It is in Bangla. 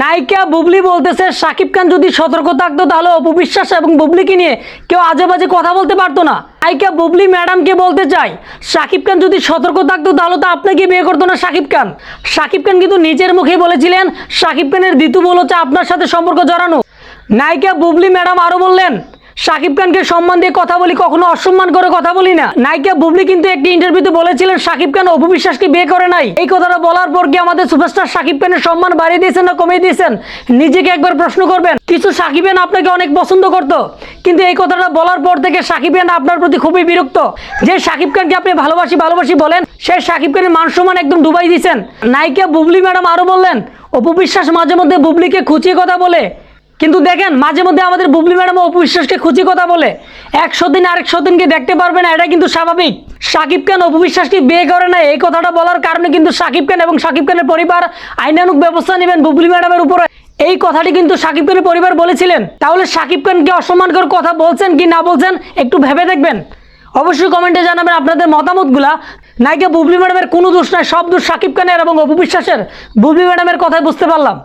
নায়িকা বুবলি বলতেছে, সাকিব খান যদি সতর্ক থাকতো তাহলে অপবিশ্বাস এবং বুবলিকে নিয়ে কেউ আজে বাজে কথা বলতে পারতো না। নায়িকা বুবলি ম্যাডামকে বলতে চাই সাকিব খান যদি সতর্ক থাকতো তাহলে তো আপনাকে বিয়ে করতো না সাকিব খান। সাকিব খান কিন্তু নিজের মুখে বলেছিলেন, সাকিব খানের দ্বিতু বল হচ্ছে আপনার সাথে সম্পর্ক জড়ানো। নায়িকা বুবলি ম্যাডাম আরও বললেন শাকিব খানকে সম্মান দিয়ে কথা বলি, কখনো অসম্মান করে কথা বলি না। নায়িকা বুবলি কিন্তু একটি ইন্টারভিউতে বলেছিলেন শাকিব খান অপু বিশ্বাসকে বিয়ে করে নাই। এই কথাটা বলার পর কি আমাদের সুপারস্টার শাকিব খানের সম্মান বাড়িয়ে দিয়েছেন না কমিয়ে দিয়েছেন? নিজেকে একবার প্রশ্ন করবেন, কিছু সাকিবেন আপনাকে অনেক পছন্দ করতো। কিন্তু এই কথাটা বলার পর থেকে সাকিবেন আপনার প্রতি খুবই বিরক্ত। যে শাকিব খানকে আপনি ভালোবাসি ভালোবাসি বলেন সেই শাকিব খানের মান সম্মান একদম ডুবাই দিয়েছেন। নায়িকা বুবলি ম্যাডাম আরও বললেন অপু বিশ্বাস মাঝে মধ্যে বুবলিকে খুঁচিয়ে কথা বলে। কিন্তু দেখেন, মাঝে মধ্যে আমাদের বুবলি ম্যাডাম অপু বিশ্বাসকে খুঁজি কথা বলে। একশো দিন আরেকশো দিনকে দেখতে পারবে না এটা কিন্তু স্বাভাবিক। সাকিব খান অপু বিশ্বাসকে বিয়ে করে না, এই কথাটা বলার কারণে কিন্তু সাকিব খান এবং সাকিব খানের পরিবার আইনানুক ব্যবস্থা নেবেন বুবলি ম্যাডামের উপরে। এই কথাটি কিন্তু সাকিব খানের পরিবার বলেছিলেন। তাহলে সাকিব খানকে অসম্মান করে কথা বলছেন কি না বলছেন একটু ভেবে দেখবেন। অবশ্যই কমেন্টে জানাবেন আপনাদের মতামতগুলা। নায়িকা বুবলি ম্যাডামের কোনো দোষ নাই, সব দোষ সাকিব খানের এবং অপবিশ্বাসের। বুবলি ম্যাডামের কথাই বুঝতে পারলাম।